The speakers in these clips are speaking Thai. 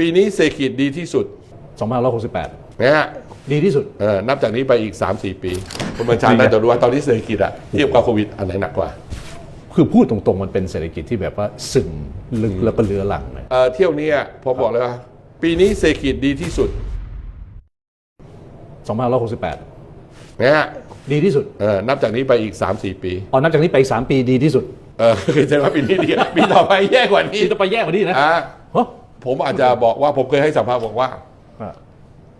ปีนี้เศรษฐกิจดีที่สุด2568 นะฮะดีที่สุด เออนับจากนี้ไปอีก 3-4 ปีคุณบัญชาน่าจะรู้ว่าตอนนี้เศรษฐกิจอะเทียบกับโควิดอันไหนหนักกว่าคือพูดตรงๆ มันเป็นเศรษฐกิจที่แบบว่าซึมลึกแล้วก็เลือหลังเลยเอ่อเที่ยวเนี้ยผมบอกเลยว่า ปีนี้เศรษฐกิจดีที่สุด2568 นะฮะดีที่สุดเออนับจากนี้ไปอีก 3-4 ปีอ๋อนับจากนี้ไปอีก3ปีดีที่สุดเออคือแสดงว่าปีนี้ดีปีต่อไปแย่กว่านี้ที่จะไปแย่กว่านี้นะอะฮะ ผมอาจจะบอกว่าผมเคยให้สัมภาษณ์บอกว่าอะ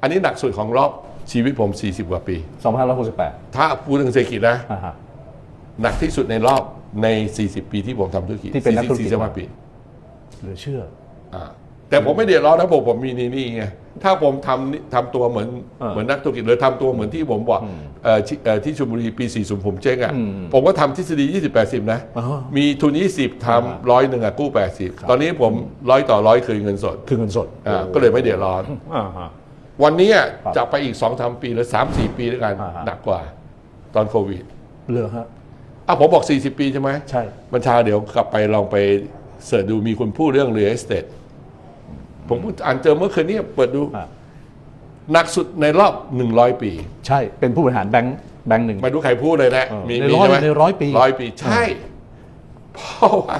อันนี้หนักสุดของรอบชีวิตผม 40 กว่าปี 2568 ถ้าพูดถึงเศรษฐกิจนะอ่าฮะหนักที่สุดในรอบใน 40 ปีที่ผมทำธุรกิจที่เป็นนักธุรกิจ40 40ปี เหลือเชื่ออ่า แต่ผมไม่เดือดร้อนนะผมผมมีนี่นี่ไงถ้าผมทำนี่ทำตัวเหมือนเออเหมือนนักธุรกิจหรือทำตัวเหมือนที่ผมบอกเอ่อที่เอ่อที่ชลบุรีปี 40 ผมเจ๊งอะอืมผมก็ทำทฤษฎี 20 80 นะ อ๋อมีทุน 20ทำร้อยหนึ่งอะกู้80 ตอนนี้ผมร้อยต่อร้อยคืนเงินสดคือเงินสดอ่าก็เลยไม่เดือดร้อน อ่าฮะ วันนี้อะครับจะไปอีก2อสปีหรือ 3 4 ปีด้วยกันอ่าฮะ หนักกว่าตอนโควิดเหลือฮะ อะผมบอก 40 ปีใช่ไหม ใช่ บัญชาเดี๋ยวกลับไปลองไปเสิร์ชดูมีคนพูดเรื่องเรี ยลเอสเตทผมอ่านเจอเมื่อคืนนี้เปิดดูอะหนักสุดในรอบ 100 ปี ใช่เป็นผู้บริหารแบงค์แบงค์หนึ่ง ไม่รู้ใครพูดเลยนะเออมีในมีร้อยใช่ไหมในร้อยปี ร้อยปีใช่เพราะว่า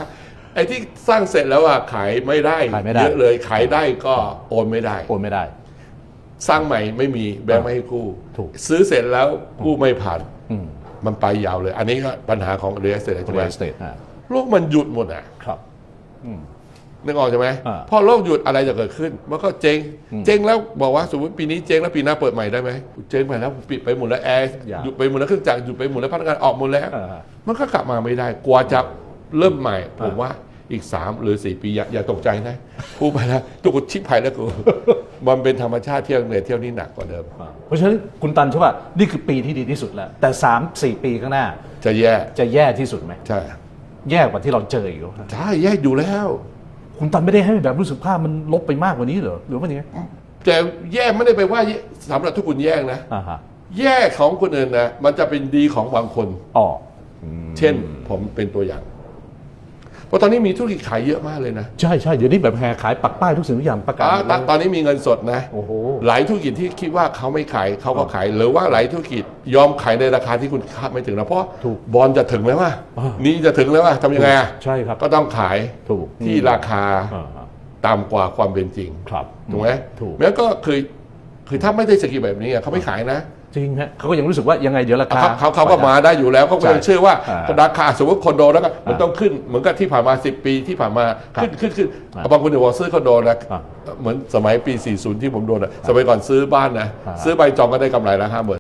ไอ้ที่สร้างเสร็จแล้วอะขายไม่ได้ขายไม่ได้ เยอะเลยขายได้ก็โอนไม่ได้ โอนไม่ได้ สร้างใหม่ไม่มีแบงค์ไม่ให้กู้ถูก ซื้อเสร็จแล้วกู้ไม่ผ่าน อืมมันไปยาวเลย อันนี้ก็ปัญหาของเรียลเอสเตทใช่ไหม real estate อะโลกมันหยุดหมดอะ ครับ นึกออกใช่ไหมอ่าพอโลกหยุดอะไรจะเกิดขึ้น มันก็เจ๊ง เจ๊งแล้วบอกว่าสมมติปีนี้เจ๊งแล้วปีหน้าเปิดใหม่ได้ไหมเจ๊งไปแล้วปิดไปหมดแล้วแอร์อย่า หยุดไปหมดแล้วเครื่องจักรหยุดไปหมดแล้วพนักงานออกหมดแล้วอ่ามันก็กลับมาไม่ได้ กว่าจะเริ่มใหม่ ผมว่าอีก 3 หรือ 4 ปีอย่าอย่าตกใจนะ พูดไปแล้วทุกคนชิบหายแล้วกู มันเป็นธรรมชาติเที่ยวเนี่ยเที่ยวนี้หนักกว่าเดิมเพราะฉะนั้นคุณตันเชื่อว่านี่คือปีที่ดีที่สุดแล้ว แต่ 3 4 ปีข้างหน้าจะแย่จะแย่ที่สุดไหมใช่แย่กว่าที่เราเจออีกเหรอใช่แย่อยู่แล้ว คุณตันไม่ได้ให้แบบรู้สึกภาพมันลบไปมากกว่านี้เหรอหรือว่ายังไงแต่แย่ไม่ได้ไปว่าแย่สำหรับทุกคนแย่นะ อ่าฮะแย่ของคนอื่นนะมันจะเป็นดีของบางคน อ๋อ เช่นผมเป็นตัวอย่าง เพราะตอนนี้มีธุรกิจขายเยอะมากเลยนะใช่ใช่เดี๋ยวนี้แบบแห่ขายปักป้ายทุกสิ่งทุกอย่างประกาศอ่าตอนตอนนี้มีเงินสดนะโอ้โห หลายธุรกิจที่คิดว่าเขาไม่ขายเขาก็ขายหรือว่าหลายธุรกิจยอมขายในราคาที่คุณคาดไม่ถึงนะเพราะถูกบอลจะถึงแล้วว่าอ่า นี่จะถึงแล้วว่าทำยังไงอะใช่ครับก็ต้องขายถูกที่ราคาอ่าฮะต่ำกว่าความเป็นจริง ครับ ถูกไหมถูก แล้วก็คือคือถ้าไม่ได้สกิลแบบนี้อะเขาไม่ขายนะ จริงฮะเขาก็ยังรู้สึกว่ายังไงเดี๋ยวราคา เขาเขาเขาก็มาได้อยู่แล้วเขาก็ใช่ยังเชื่อว่าอ่าราคาสมมติคอนโดแล้วก็มันอ่าต้องขึ้นเหมือนกับที่ผ่านมา 10 ปีที่ผ่านมาครับขึ้นขึ้นขึ้นอ่าบางคนจะบอกซื้อคอนโดนะอ่าเหมือนสมัยปี 40 ที่ผมโดนอะสมัยก่อนซื้อบ้านนะ อ่า ซื้อใบจองก็ได้กำไรละห้าหมื่น